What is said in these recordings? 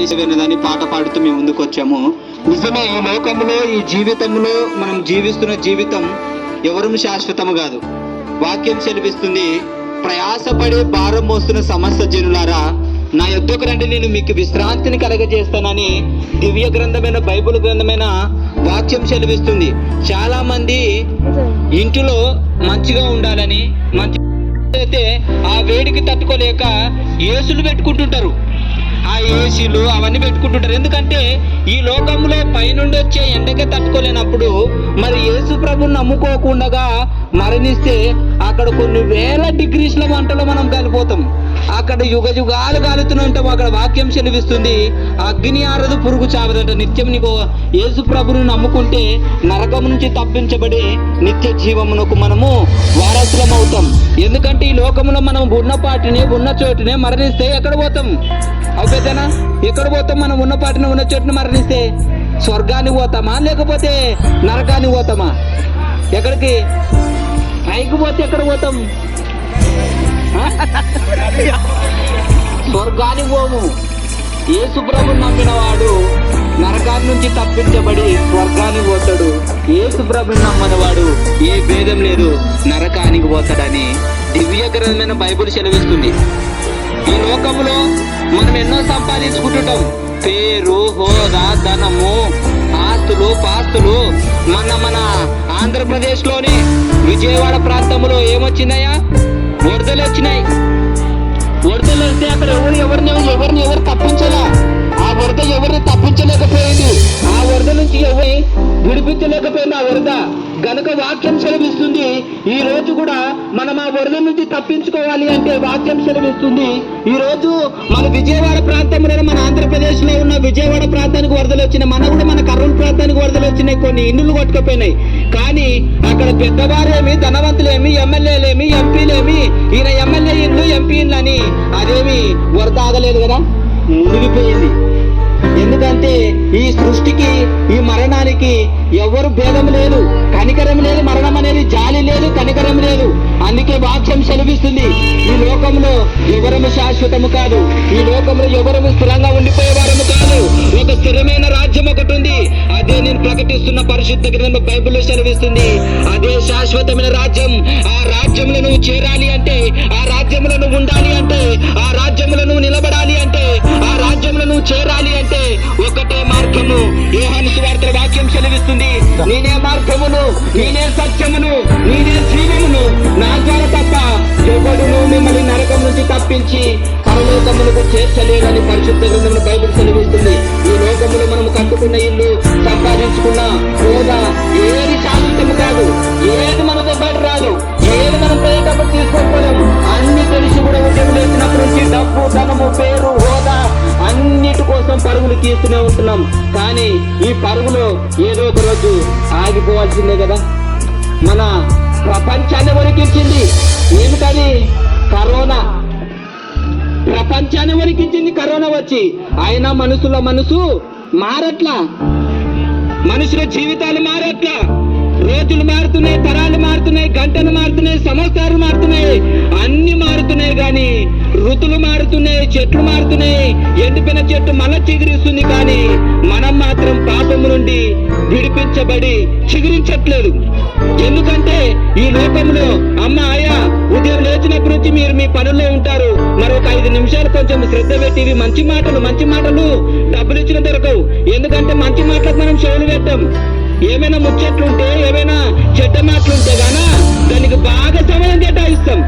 నిజమైనదని పాట పాడుతూ మేము ముందుకు వచ్చాము నిజమే ఈ లోకంలో ఈ జీవితంలో మనం జీవిస్తున్న జీవితం ఎవరూ శాశ్వతము కాదు. వాక్యం సెలవిస్తుంది ప్రయాసపడి భారం మోస్తున్న సమస్త జనులారా నా యొద్దకు రండి నేను మీకు విశ్రాంతిని కలగజేస్తానని దివ్య గ్రంథమైన బైబిల్ గ్రంథమైన వాక్యం సెలవిస్తుంది. చాలా మంది ఇంటిలో మంచిగా ఉండాలని మంచి అయితే ఆ వేడికి తట్టుకోలేక ఏసులు పెట్టుకుంటుంటారు. ఆ ఏసీలు అవన్నీ పెట్టుకుంటుంటారు. ఎందుకంటే ఈ లోకంలో పైనుండి వచ్చే ఎండకే తట్టుకోలేనప్పుడు మరి యేసు ప్రభుని నమ్ముకోకుండా మరణిస్తే అక్కడ కొన్ని వేల డిగ్రీస్ల వంటలో మనం కలిపోతాం అక్కడ యుగ యుగాలు కాలుతూనే ఉంటాం అక్కడ వాక్యం సెలవిస్తుంది అగ్ని ఆరదు పురుగు చావదంట. నిత్యం నీకు యేసు ప్రభుని నమ్ముకుంటే నరకం నుంచి తప్పించబడి నిత్య జీవమునకు మనము వారసులం అవుతాం ఎందుకంటే ఈ లోకంలో మనం ఉన్నపాటిని ఉన్న చోటునే మరణిస్తే ఎక్కడ పోతాం? అవుతుందేనా ఎక్కడ పోతాం మనం? ఉన్న పాటిన ఉన్న చోటును మరణిస్తే స్వర్గానికి పోతామా? లేకపోతే నరకానికి పోతామా? ఎక్కడికి? పైకి పోతే ఎక్కడ పోతాం? స్వర్గానికి పోము. యేసు ప్రభు నమ్మిన వాడు నరకాన్ని నుంచి తప్పించబడి స్వర్గాన్ని పోతాడు. యేసు ప్రభుని నమ్మని వాడు ఏ భేదం లేదు. నరకానికి పోతాడని దివ్య గ్రంథమైన బైబిల్ సెలవిస్తుంది. ఈ లోకంలో మనం ఎన్నో సంపాదించుకుంటుంటాం. పేరు హోదా ధనము ఆస్తులు పాస్తులు. మన మన ఆంధ్రప్రదేశ్లోని విజయవాడ ప్రాంతంలో ఏమొచ్చిందయ్యా వరదలు వచ్చినాయి. వరదలు వస్తే అక్కడ ఎవరు ఎవరిని ఎవరిని ఎవరు తప్పించలా? ఆ వరద ఎవరిని నుంచి ఎవరి విడిపించలేకపోయినా వరద. గనుక వాక్యం సెలవిస్తుంది ఈ రోజు కూడా మనం ఆ వరద నుంచి తప్పించుకోవాలి అంటే వాక్యం సెలవిస్తుంది. ఈ రోజు మన విజయవాడ ప్రాంతంలో మన ఆంధ్రప్రదేశ్లో ఉన్న విజయవాడ ప్రాంతానికి వరదలు వచ్చినాయి. మన కూడా మన కర్నూలు ప్రాంతానికి వరదలు వచ్చినాయి. కొన్ని ఇండ్లు కొట్టుకుపోయినాయి. కానీ అక్కడ పెద్దవారేమి ధనవంతులేమి ఎమ్మెల్యేలేమి ఎంపీలేమి ఈయన ఎమ్మెల్యే ఇల్లు ఎంపీ ఇండ్లు అని అదేమి వరద ఆగలేదు కదా? మునిగిపోయింది. ఎందుకంటే ఈ సృష్టికి ఈ మరణానికి ఎవరు భేదం లేదు. కనికరం లేదు మరణం అనేది జాలి లేదు కనికరం లేదు. అందుకే వాక్యం సెలవిస్తుంది. ఈ లోకంలో ఎవరము శాశ్వతము కాదు. ఈ లోకంలో ఎవరము స్థిరంగా ఉండిపోయేవారము కాదు. ఒక స్థిరమైన రాజ్యం ఒకటి ఉంది. అదే నేను ప్రకటిస్తున్న పరిశుద్ధ గ్రంథం బైబిల్లో సెలవిస్తుంది. అదే శాశ్వతమైన రాజ్యం. ఆ రాజ్యంలో నువ్వు చేరాలి అంటే ఆ రాజ్యంలో నువ్వు ఉండాలి అంటే ఆ రాజ్యంలో నువ్వు నిలబడాలి అంటే రాజ్యంలో నువ్వు చేరాలి అంటే ఒకటే మార్గము. యోహాను సువార్త వాక్యం సెలవిస్తుంది. నేనే మార్గమును నేనే సత్యమును నేనే జీవమును. నా ద్వారా తప్ప ఎవడును మిమ్మల్ని నరకం నుంచి తప్పించి పరలోకములకు చేర్చలేదని పరిశుద్ధ గ్రంథమును బైబిల్ సెలవిస్తుంది. ఈ లోకములు మనం కట్టుకున్న ఇల్లు సంపాదించుకున్న హోదా ఏది సాధించము కాదు. తీస్తూనే ఉంటున్నాం. కానీ ఈ పరుగులో ఏదో ఒక రోజు ఆగిపోవాల్సిందే కదా. మన ప్రపంచాన్ని వణికించింది ఏమిటది? కరోనా. ప్రపంచాన్ని వణికించింది కరోనా వచ్చి. అయినా మనుషుల మనసు మారట్లా? మనుషుల జీవితాలు మారట్లా? రోజులు మారుతున్నాయి తరాలు మారుతున్నాయి గంటలు మారుతున్నాయి సంవత్సరాలు మారుతున్నాయి. అన్ని మారుతున్నాయి కానీ ఋతులు మారుతున్నాయి చెట్లు మారుతున్నాయి. ఎండిపోయిన చెట్టు మళ్ళా చిగురిస్తుంది కానీ మనం మాత్రం పాపం నుండి విడిపించబడి చిగురించట్లేదు. ఎందుకంటే ఈ లోకంలో అమ్మ ఆయా ఉదయం లేచినప్పటి నుంచి మీరు మీ పనుల్లో ఉంటారు. మరొక ఐదు నిమిషాలు కొంచెం శ్రద్ధ పెట్టి ఇవి మంచి మాటలు మంచి మాటలు డబ్బులు ఇచ్చిన దొరకవు ఎందుకంటే మంచి మాటలకు మనం చెవులు పెట్టాం. ఏమైనా ముచ్చట్లుంటే ఏమైనా చెడ్డ మాటలుంటే గానా దానికి బాగా సమయం కేటాయిస్తాం.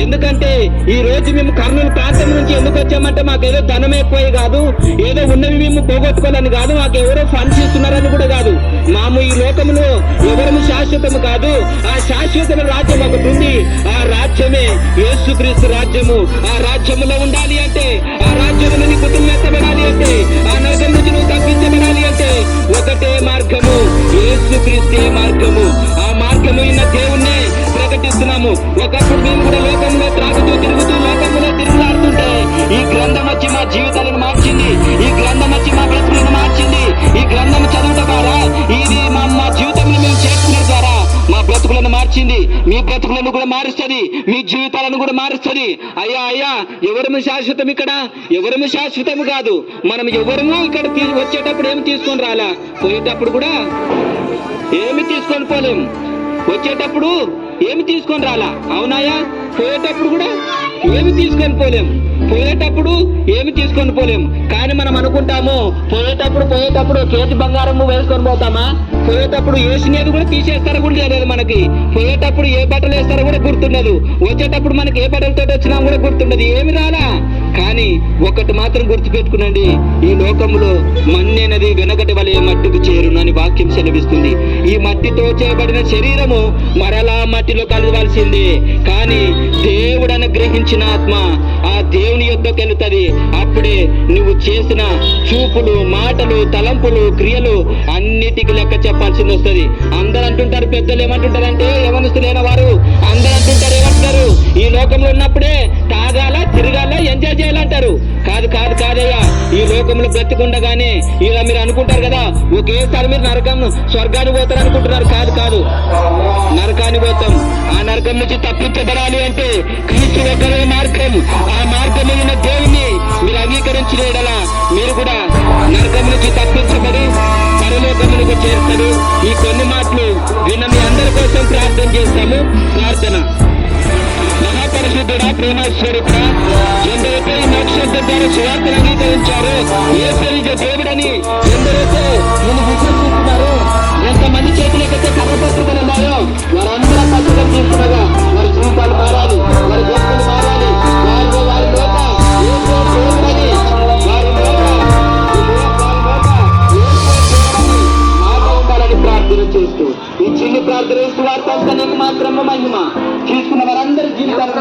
ఎందుకంటే ఈ రోజు మేము కర్నూలు ప్రాంతం నుంచి ఎందుకు వచ్చామంటే మాకు ఏదో ధనం ఎక్కువ కాదు ఏదో ఉన్నవి మేము పోగొట్టుకోవాలని కాదు మాకు ఎవరో ఫండ్స్ ఇస్తున్నారని కూడా కాదు. మాము ఈ లోకంలో ఎవరము శాశ్వతము కాదు ఆ శాశ్వత రాజ్యం ఒకటి ఉంది. ఆ రాజ్యమే యేసుక్రీస్తు రాజ్యము. ఆ రాజ్యములో ఉండాలి అంటే ఆ రాజ్యంలో నీ కుటుంబం ఎత్తబడాలి అంటే ఆ నరకం నుంచి నువ్వు తప్పించబడాలి అంటే ఒకటే మార్గము యేసుక్రీస్తే మార్గము. ఆ మార్గము ఇన్న దేవుణ్ణే ప్రకటిస్తున్నాము ఒకప్పుడు మేము కూడా లోకంలో త్రాగుతూ తిరుగుతూ లోకంలో తిరుగులాడుతుంటే ఈ గ్రంథం వచ్చి మా జీవితాలను మార్చింది. ఈ గ్రంథం వచ్చి మా బ్రతుకులను మార్చింది. ఈ గ్రంథం చదువుట ద్వారా ఇది మా మా జీవితంలో మేము చేసుకునే ద్వారా మా బ్రతుకులను మార్చింది. మీ బ్రతుకులను కూడా మారుస్తుంది. మీ జీవితాలను కూడా మారుస్తుంది. అయ్యా అయ్యా ఎవరము శాశ్వతం ఇక్కడ? ఎవరము శాశ్వతం కాదు. మనం ఎవరము ఇక్కడ తీ- వచ్చేటప్పుడు ఏమి తీసుకొని రాలా? పోయేటప్పుడు కూడా ఏమి తీసుకొని పోలేం. వచ్చేటప్పుడు ఏమి తీసుకొని రాలా? అవునాయా? పోయేటప్పుడు కూడా ఏమి తీసుకొని పోలేం. పోయేటప్పుడు ఏమి తీసుకొని పోలేం. కానీ మనం అనుకుంటాము పోయేటప్పుడు పోయేటప్పుడు చేతి బంగారము వేసుకొని పోతామా? పోయేటప్పుడు వేసినది కూడా తీసేస్తారో కూడా తెలియదు మనకి. పోయేటప్పుడు ఏ బట్టలు వేస్తారో కూడా గుర్తుండదు. వచ్చేటప్పుడు మనకి ఏ బట్టలతో వచ్చినా కూడా గుర్తుండదు. ఏమి రాలా? కానీ ఒకటి మాత్రం గుర్తుపెట్టుకునండి. ఈ లోకంలో మన్నేనది వెనకటి వలె మట్టికి చేరును అని వాక్యం సెలవిస్తుంది. ఈ మట్టితో చేయబడిన శరీరము మరలా మట్టిలో కలవాల్సిందే కానీ దేవుడు అనుగ్రహించిన ఆత్మ ఆ దేవుని యొద్దకు వెళుతుంది. అప్పుడే నువ్వు చేసిన చూపులు మాటలు తలంపులు క్రియలు అన్నిటికీ లెక్క చెప్పాల్సింది వస్తుంది. అందరూ అంటుంటారు పెద్దలు ఏమంటుంటారంటే యవనస్తులైన వారు అందరూ అంటుంటారు ఏమంటారు? ఈ లోకంలో ఉన్నప్పుడే తాగాల తిరగాల ఎంజాయ్ చేయాలంటారు. కాదు కాదు కాదయ్యా. లోకంలో బ్రతికుండగానే ఇలా మీరు అనుకుంటారు కదా ఒకేసారి మీరు నరకం స్వర్గానికి పోతారు అనుకుంటున్నారు. కాదు కాదు. నరకానికి పోతాం. ఆ నరకం నుంచి తప్పించబడాలి అంటే క్రీస్తు ఒక్కరే మార్గం. ఆ మార్గంలో ఉన్న దేవుని మీరు అంగీకరించిన మీరు కూడా నరకం నుంచి తప్పించబడి పరలోకములకు చేస్తారు ఈ కొన్ని మాటలు విన్న మీ అందరి కోసం ప్రార్థన చేస్తాము. ప్రార్థన. పరిశుద్ధుడ ప్రేమస్వరూప ఎందరైతే నక్షత్ర ద్వారా సువార్తను అంగీకరించారు ఏ సరిగ దేవుడని ఎందరైతే నేను విశ్వసిస్తున్నారో ఎంతమంది చేతులకైతే కర్మపత్రికలు ఉన్నాయో వారందరూ పత్రికలు తీసుకునగా వారి జీవితాలు మారాలి వారి జీవితాలు మారాలి వారిలో వారి లోక ఏ దేవుడని వారి ప్రార్థన చేస్తూ వారు చిన్న ప్రార్థన సువార్త మాత్రమే మహిమ. మన వారందరి జీవితాలు